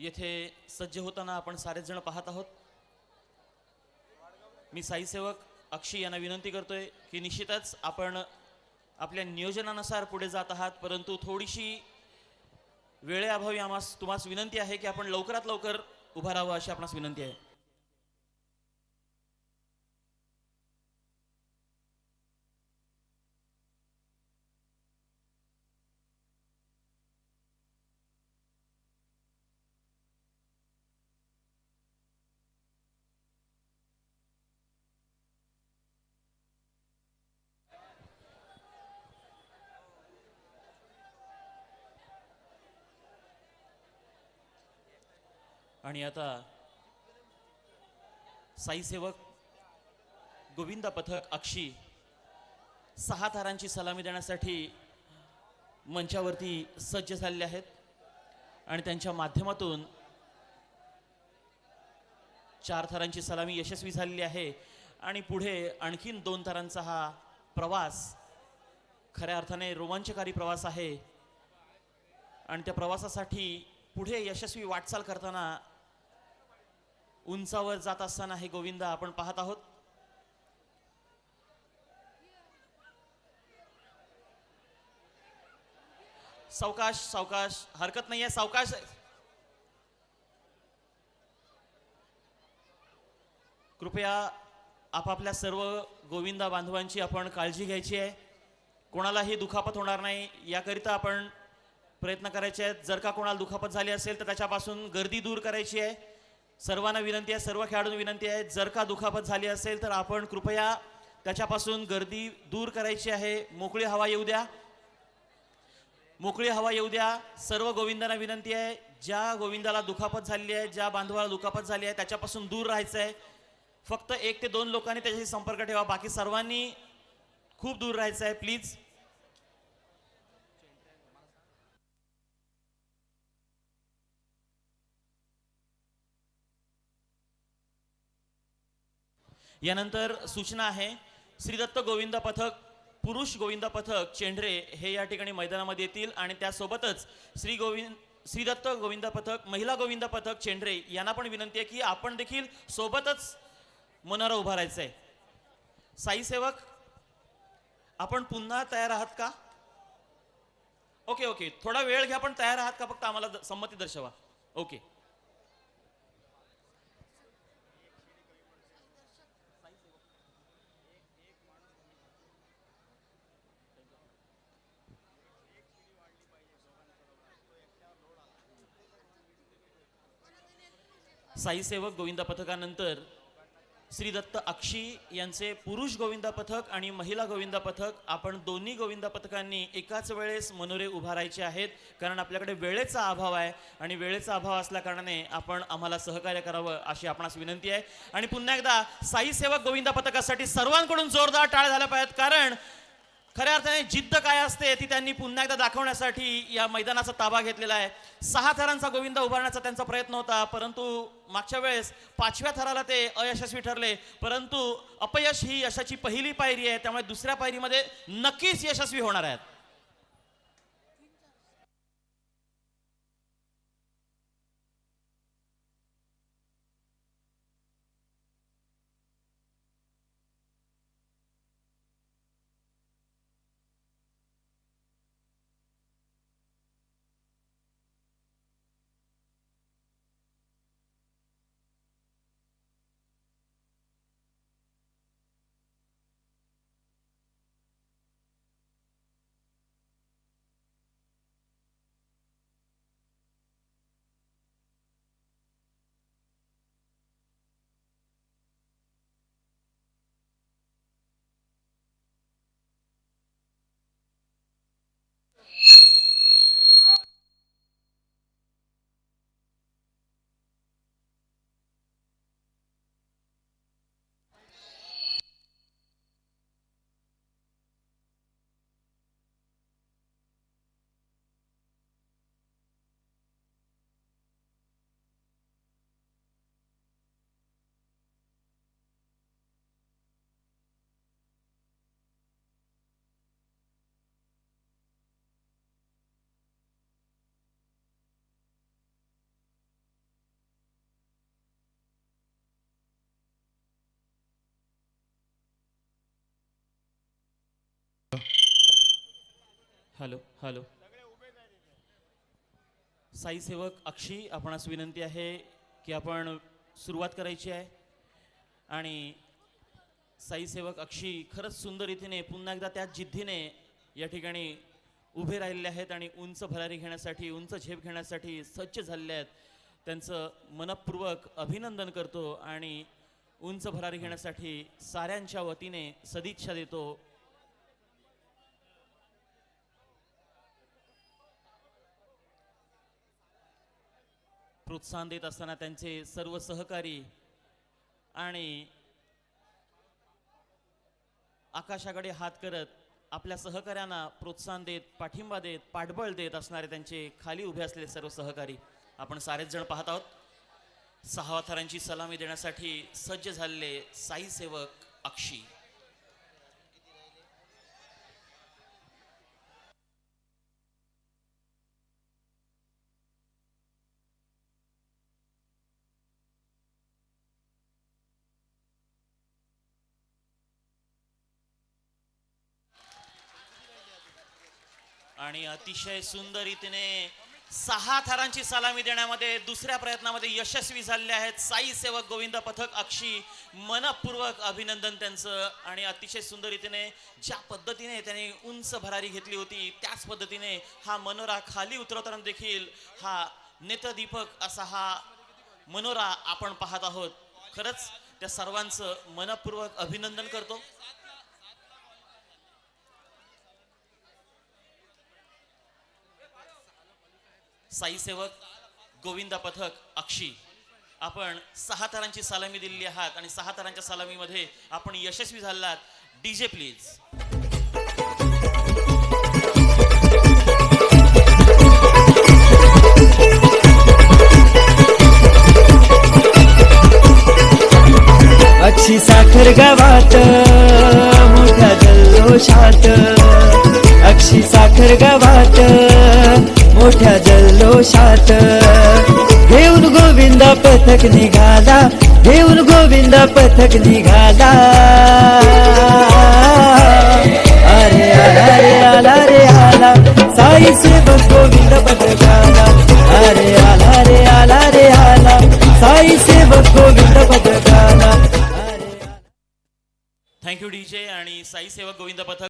येथे सज्ज होताना आपण सारेच जण पाहत आहोत. मी साईसेवक अक्षी यांना विनंती करतोय की निश्चितच आपण आपल्या नियोजनानुसार पुढे जात आहात परंतु थोडीशी वेळेअभावी आम्हास तुम्हाला विनंती आहे की आपण लवकरात लवकर उभा राहावं अशी आपणास विनंती आहे. आणि आता साईसेवक गोविंदा पथक अक्षी सहा तारांची सलामी देण्यासाठी मंचावरती सज्ज झालेले आहेत. आणि त्यांच्या माध्यमातून चार थरांची सलामी यशस्वी झालेली आहे. आणि पुढे आणखीन दोन थरांचा हा प्रवास खऱ्या अर्थाने रोमांचकारी प्रवास आहे. आणि त्या प्रवासासाठी पुढे यशस्वी वाटचाल करताना उंचावर जात असताना हे गोविंद आपण पाहत आहोत. सावकाश सावकाश हरकत नाही आहे सावकाश कृपया आपापल्या सर्व गोविंदा बांधवांची आपण काळजी घ्यायची आहे. कोणालाही दुखापत होणार नाही. याकरिता आपण प्रयत्न करायचे आहेत. जर का कोणाला दुखापत झाली असेल तर त्याच्यापासून गर्दी दूर करायची आहे. सर्वांना विनंती आहे सर्व खेळाडूंना विनंती आहे. जर का दुखापत झाली असेल तर आपण कृपया त्याच्यापासून गर्दी दूर करायची आहे. मोकळी हवा येऊ द्या. मोकळी हवा येऊ द्या. सर्व गोविंदांना विनंती आहे ज्या गोविंदाला दुखापत झालेली आहे ज्या बांधवाला दुखापत झाली आहे त्याच्यापासून दूर राहायचं आहे. फक्त एक ते दोन लोकांनी त्याच्याशी संपर्क ठेवा. बाकी सर्वांनी खूप दूर राहायचं आहे प्लीज. यानंतर सूचना आहे श्री दत्त गोविंद पथक पुरुष गोविंद पथक चेंढरे हे या ठिकाणी मैदानामध्ये येतील आणि त्यासोबतच श्री गोविंद श्री दत्त गोविंद पथक महिला गोविंद पथक चेंढरे यांना पण विनंती आहे की आपण देखील सोबतच मनारा उभा राहायचं आहे साईसेवक आपण पुन्हा तयार आहात का? Okay okay. थोडा वेळ घ्या पण तयार आहात का? फक्त आम्हाला द- संमती दर्शवा. ओके. साईसेवक गोविंदा पथकानंतर श्री दत्त अक्षी यांचे पुरुष गोविंदा पथक आणि महिला गोविंदा पथक आपण दोन्ही गोविंदा पथकांनी एकाच वेळेस मनोरे उभारायचे आहेत कारण आपल्याकडे वेळेचा अभाव आहे आणि वेळेचा अभाव असल्या कारणाने आपण आम्हाला सहकार्य करावं अशी आपणास विनंती आहे. आणि पुन्हा एकदा साईसेवक गोविंदा पथकासाठी सर्वांकडून जोरदार टाळ झाल्या पाहिजेत कारण खऱ्या अर्थाने जिद्द काय असते ती त्यांनी पुन्हा एकदा दाखवण्यासाठी या मैदानाचा ताबा घेतलेला आहे. सहा थरांचा गोविंदा उभारण्याचा त्यांचा प्रयत्न होता परंतु मागच्या वेळेस पाचव्या थराला ते अयशस्वी ठरले. परंतु अपयश ही यशाची पहिली पायरी आहे त्यामुळे दुसऱ्या पायरीमध्ये नक्कीच यशस्वी होणार आहेत. Hello hello. साई सेवक अक्षी आपणास विनंती आहे की आपण सुरुवात करायची आहे. आणि साई सेवक अक्षी खरंच सुंदर रीतीने पुन्हा एकदा त्या जिद्दीने या ठिकाणी उभे राहिलेले आहेत आणि उंच भरारी घेण्यासाठी उंच झेप घेण्यासाठी सज्ज झालेले आहेत. त्यांचं मनपूर्वक अभिनंदन करतो आणि उंच भरारी घेण्यासाठी साऱ्यांच्या वतीने सदिच्छा देतो. प्रोत्साहन देत असताना त्यांचे सर्व सहकारी आणि आकाशाकडे हात करत आपल्या सहकाऱ्यांना प्रोत्साहन देत पाठिंबा देत पाठबळ देत असणारे त्यांचे खाली उभे असलेले सर्व सहकारी. आपण सारेच जण पाहत आहोत. सहावा थरांची सलामी देण्यासाठी सज्ज झालेले साईसेवक अक्षी. आणि अतिशय सुंदर रीतीने सहा थरांची सलामी देण्यामध्ये दुसऱ्या प्रयत्नामध्ये यशस्वी झालेले आहेत. साई सेवक गोविंद पथक अक्षी मनपूर्वक अभिनंदन त्यांचं. आणि अतिशय सुंदर रीतीने ज्या पद्धतीने त्यांनी उंच भरारी घेतली होती त्याच पद्धतीने हा मनोरा खाली उतरवताना देखील हा नेत्रदीपक असा हा मनोरा आपण पाहत आहोत. खरंच त्या सर्वांचं मनपूर्वक अभिनंदन करतो. साईसेवक गोविंदा पथक अक्षी. आपण सहा तारांची सलामी दिलेली आहात आणि सहा तारांच्या सलामीमध्ये आपण यशस्वी झालात. DJ please. अक्षी साखर गावात मोठ्या जल्लोषात. अक्षी साखर गावात मोठ्या जल्लोषात. घेऊन गोविंदा पथक निघाला घेऊन गोविंदा पथक निघाला.